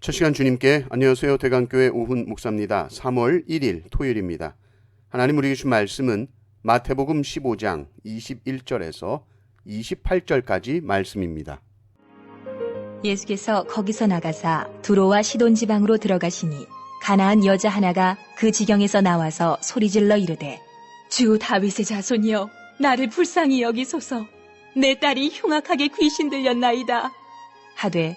첫 시간 주님께 안녕하세요. 대강교회 오훈 목사입니다. 3월 1일 토요일입니다. 하나님 우리에게 주신 말씀은 마태복음 15장 21절에서 28절까지 말씀입니다. 예수께서 거기서 나가사 두로와 시돈 지방으로 들어가시니 가나안 여자 하나가 그 지경에서 나와서 소리질러 이르되 주 다윗의 자손이여 나를 불쌍히 여기소서 내 딸이 흉악하게 귀신 들렸나이다 하되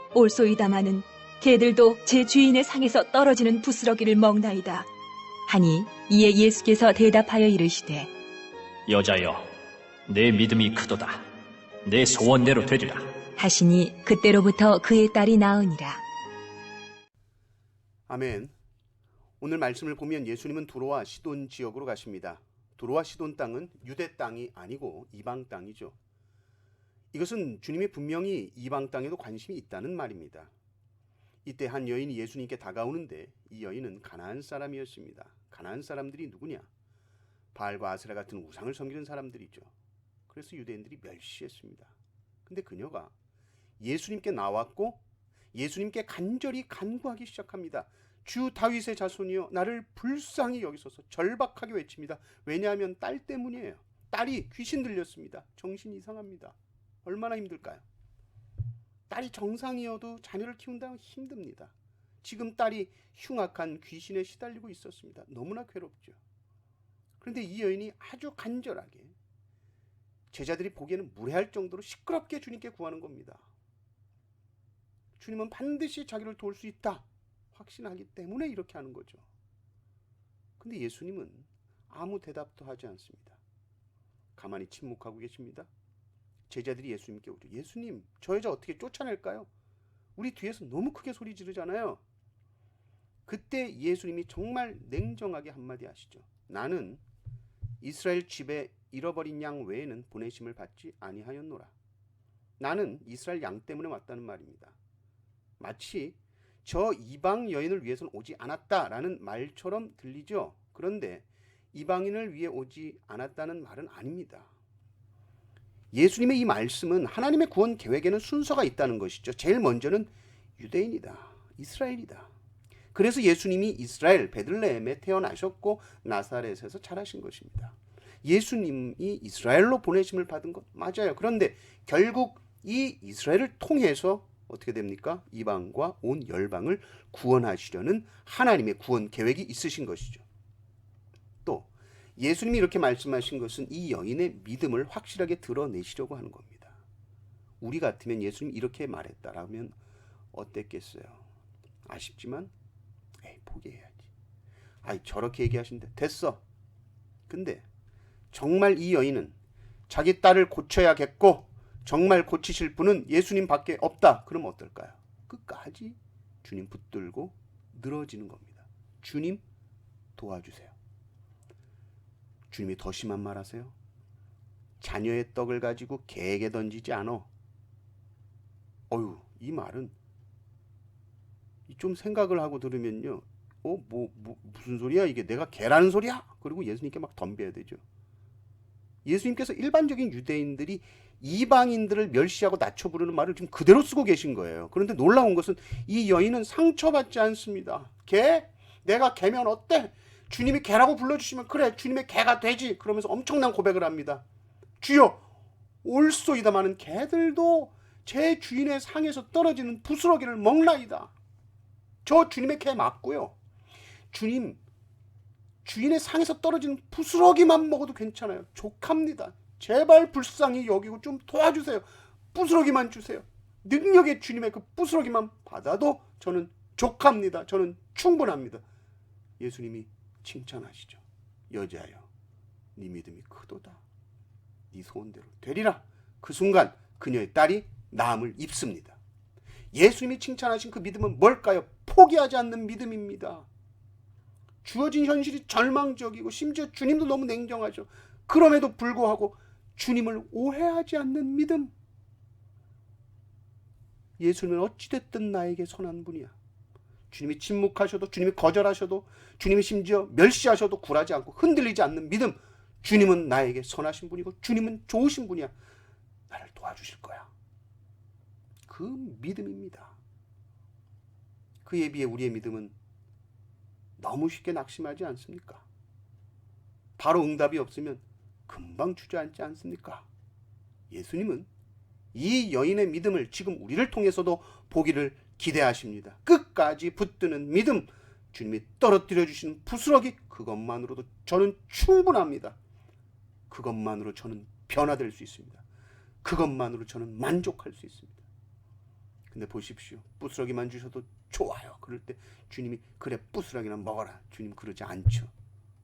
올소이다마는 개들도 제 주인의 상에서 떨어지는 부스러기를 먹나이다 하니 이에 예수께서 대답하여 이르시되 여자여, 내 믿음이 크도다. 내 소원대로 되리라. 하시니 그때로부터 그의 딸이 나으니라 아멘. 오늘 말씀을 보면 예수님은 두로와 시돈 지역으로 가십니다. 두로와 시돈 땅은 유대 땅이 아니고 이방 땅이죠. 이것은 주님이 분명히 이방 땅에도 관심이 있다는 말입니다. 이때 한 여인이 예수님께 다가오는데 이 여인은 가나안 사람이었습니다. 가나안 사람들이 누구냐? 바알과 아스라 같은 우상을 섬기는 사람들이죠. 그래서 유대인들이 멸시했습니다. 근데 그녀가 예수님께 나왔고 예수님께 간절히 간구하기 시작합니다. 주 다윗의 자손이여 나를 불쌍히 여기소서 절박하게 외칩니다. 왜냐하면 딸 때문이에요. 딸이 귀신 들렸습니다. 정신 이상합니다. 얼마나 힘들까요? 딸이 정상이어도 자녀를 키운다면 힘듭니다. 지금 딸이 흉악한 귀신에 시달리고 있었습니다. 너무나 괴롭죠. 그런데 이 여인이 아주 간절하게 제자들이 보기에는 무례할 정도로 시끄럽게 주님께 구하는 겁니다. 주님은 반드시 자기를 도울 수 있다. 확신하기 때문에 이렇게 하는 거죠. 근데 예수님은 아무 대답도 하지 않습니다. 가만히 침묵하고 계십니다. 제자들이 예수님께 오죠. 예수님, 저 여자 어떻게 쫓아낼까요? 우리 뒤에서 너무 크게 소리 지르잖아요. 그때 예수님이 정말 냉정하게 한마디 하시죠. 나는 이스라엘 집에 잃어버린 양 외에는 보내심을 받지 아니하였노라. 나는 이스라엘 양 때문에 왔다는 말입니다. 마치 저 이방 여인을 위해서는 오지 않았다라는 말처럼 들리죠. 그런데 이방인을 위해 오지 않았다는 말은 아닙니다. 예수님의 이 말씀은 하나님의 구원 계획에는 순서가 있다는 것이죠. 제일 먼저는 유대인이다. 이스라엘이다. 그래서 예수님이 이스라엘 베들레헴에 태어나셨고 나사렛에서 자라신 것입니다. 예수님이 이스라엘로 보내심을 받은 것 맞아요. 그런데 결국 이 이스라엘을 통해서 어떻게 됩니까? 이방과 온 열방을 구원하시려는 하나님의 구원 계획이 있으신 것이죠. 또 예수님이 이렇게 말씀하신 것은 이 여인의 믿음을 확실하게 드러내시려고 하는 겁니다. 우리 같으면 예수님이 이렇게 말했다라면 어땠겠어요? 아쉽지만 에이 포기해야지. 아이 저렇게 얘기하신데 됐어. 근데 정말 이 여인은 자기 딸을 고쳐야겠고 정말 고치실 분은 예수님밖에 없다. 그럼 어떨까요? 끝까지 주님 붙들고 늘어지는 겁니다. 주님 도와주세요. 주님이 더 심한 말 하세요. 자녀의 떡을 가지고 개에게 던지지 않어. 어유, 이 말은 좀 생각을 하고 들으면요. 어, 뭐, 뭐 무슨 소리야? 이게 내가 개라는 소리야? 그리고 예수님께 막 덤벼야 되죠. 예수님께서 일반적인 유대인들이 이방인들을 멸시하고 낮춰 부르는 말을 지금 그대로 쓰고 계신 거예요. 그런데 놀라운 것은 이 여인은 상처받지 않습니다. 개? 내가 개면 어때? 주님이 개라고 불러주시면 그래 주님의 개가 되지 그러면서 엄청난 고백을 합니다. 주여 올소이다마는 개들도 제 주인의 상에서 떨어지는 부스러기를 먹나이다. 저 주님의 개 맞고요. 주님 주인의 상에서 떨어지는 부스러기만 먹어도 괜찮아요. 족합니다. 제발 불쌍히 여기고 좀 도와주세요. 부스러기만 주세요. 능력의 주님의 그 부스러기만 받아도 저는 족합니다. 저는 충분합니다. 예수님이 칭찬하시죠. 여자여, 네 믿음이 크도다. 네 소원대로 되리라. 그 순간 그녀의 딸이 나음을 입습니다. 예수님이 칭찬하신 그 믿음은 뭘까요? 포기하지 않는 믿음입니다. 주어진 현실이 절망적이고 심지어 주님도 너무 냉정하죠. 그럼에도 불구하고 주님을 오해하지 않는 믿음. 예수님은 어찌됐든 나에게 선한 분이야. 주님이 침묵하셔도 주님이 거절하셔도 주님이 심지어 멸시하셔도 굴하지 않고 흔들리지 않는 믿음. 주님은 나에게 선하신 분이고 주님은 좋으신 분이야. 나를 도와주실 거야. 그 믿음입니다. 그에 비해 우리의 믿음은 너무 쉽게 낙심하지 않습니까? 바로 응답이 없으면 금방 주저앉지 않습니까? 예수님은 이 여인의 믿음을 지금 우리를 통해서도 보기를 기대하십니다. 끝까지 붙드는 믿음, 주님이 떨어뜨려 주시는 부스러기, 그것만으로도 저는 충분합니다. 그것만으로 저는 변화될 수 있습니다. 그것만으로 저는 만족할 수 있습니다. 근데 보십시오. 부스러기만 주셔도 좋아요. 그럴 때 주님이 그래 부스러기나 먹어라. 주님 그러지 않죠.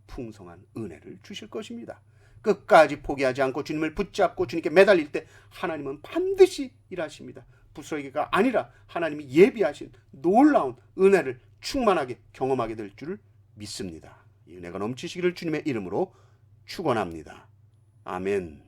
풍성한 은혜를 주실 것입니다. 끝까지 포기하지 않고 주님을 붙잡고 주님께 매달릴 때 하나님은 반드시 일하십니다. 부스러기가 아니라 하나님이 예비하신 놀라운 은혜를 충만하게 경험하게 될 줄을 믿습니다. 이 은혜가 넘치시기를 주님의 이름으로 축원합니다. 아멘.